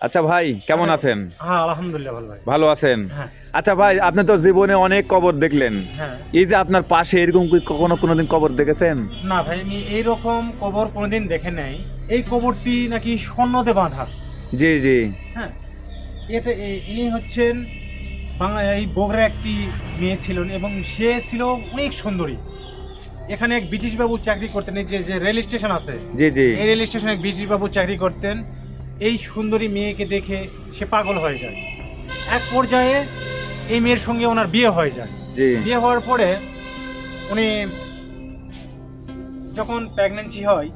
আচ্ছা ভাই কেমন আছেন? হ্যাঁ আলহামদুলিল্লাহ ভালো ভাই। ভালো আছেন? হ্যাঁ। আচ্ছা ভাই আপনি তো জীবনে অনেক কবর দেখলেন। হ্যাঁ। এই যে আপনার পাশে এরকম কি কখনো কোনোদিন কবর দেখেছেন? না ভাই আমি এইরকম কবর কোনোদিন দেখে নাই। এই কবরটি নাকি স্বর্ণতে বাঁধা। জি জি। হ্যাঁ। এটা ইনি হচ্ছেন বাংলা এই বগরা একটি মেয়ে ছিলেন এবং সে ছিল অনেক সুন্দরী। এখানে এক ব্রিটিশ বাবু চাকরি করতেন এই যে যে রেল স্টেশন আছে। জি জি। এই রেল স্টেশনে ব্রিটিশ বাবু চাকরি করতেন। এই সুন্দরী মেয়েকে দেখে সে পাগল হয়ে যায়। এক পর্যায়ে এই মেয়ের সঙ্গে ওনার বিয়ে হয়ে যায়। বিয়ে হওয়ার পরে উনি যখন প্রেগনেন্সি হয়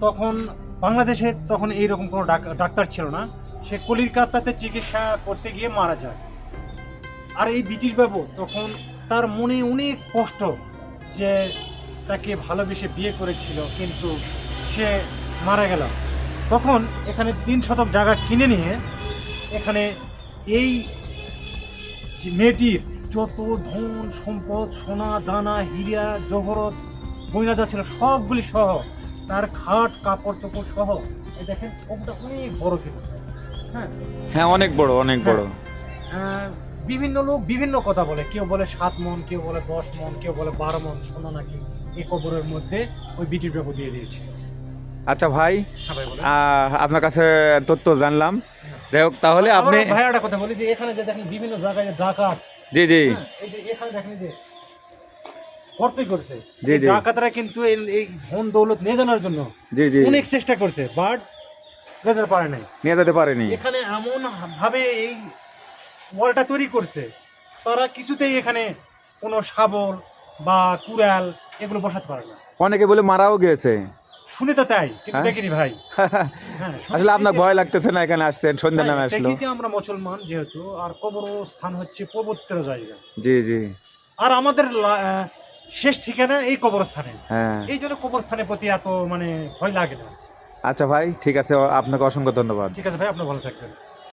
তখন বাংলাদেশে তখন এইরকম কোনো ডাক- ডাক্তার ছিল না। সে কলিকাতাতে চিকিৎসা করতে গিয়ে মারা যায়। আর এই ব্রিটিশ বাবু তখন তার মনে অনেক কষ্ট যে তাকে ভালোবেসে বিয়ে করেছিল কিন্তু সে মারা গেল। তখন এখানে তিন শতক জায়গা কিনে নিয়ে এখানে এই যে মেয়েটির যত ধন সম্পদ সোনা দানা হিরিয়া জহরত গয়না যা ছিল সবগুলি সহ তার খাট কাপড় চোপড় সহ এই দেখেন ওটা অনেক বড় ছিল। হ্যাঁ? হ্যাঁ অনেক বড় অনেক বড়। আহ, বিভিন্ন লোক বিভিন্ন কথা বলে। কেউ বলে সাত মন কেউ বলে দশ মন কেউ বলে বারো মন সোনা নাকি এ কবরের মধ্যে ওই বিটির বাবু দিয়ে দিয়েছে। আচ্ছা ভাই হ্যাঁ আপনার কাছে তথ্য জানলাম। যাই হোক তাহলে আপনি ভাই একটা কথা বলি যে এখানে যে দেখেন বিভিন্ন জায়গায় যে ডাকাত জি জি। হ্যাঁ, এই যে এখানে দেখেন যে ভর্তি করছে। জি, জি। ডাকাতরা কিন্তু এই- এই ধন দৌলত নিয়ে জানার জন্য জি জি। অনেক চেষ্টা করছে বাট রেজাল্ট পারে নাই। নিয়ে যেতে পারেনি। এখানে এমন ভাবে এই ওয়ালটা তৈরি করছে তারা কিছুতেই এখানে কোনো শাবল বা কুড়াল এগুলো বসাতে পারে না। অনেকে বলে মারাও গিয়েছে। শুনে তো তাই কিন্তু হ্যাঁ? দেখিনি ভাই। হ্যাঁ, আসলে আপনার ভয় লাগতেছে না এখানে আসছেন সন্ধ্যা নামে হ্যাঁ, আসলো দেখি যে আমরা মুসলমান যেহেতু আর কবর স্থান হচ্ছে পবিত্র জায়গা। জি জি। আর আমাদের শেষ ঠিকানা এই কবরস্থানে। হ্যাঁ। এই জন্য কবরস্থানের প্রতি এত মানে ভয় লাগে না। আচ্ছা ভাই ঠিক আছে আপনাকে অসংখ্য ধন্যবাদ। ঠিক আছে ভাই আপনি ভালো থাকবেন।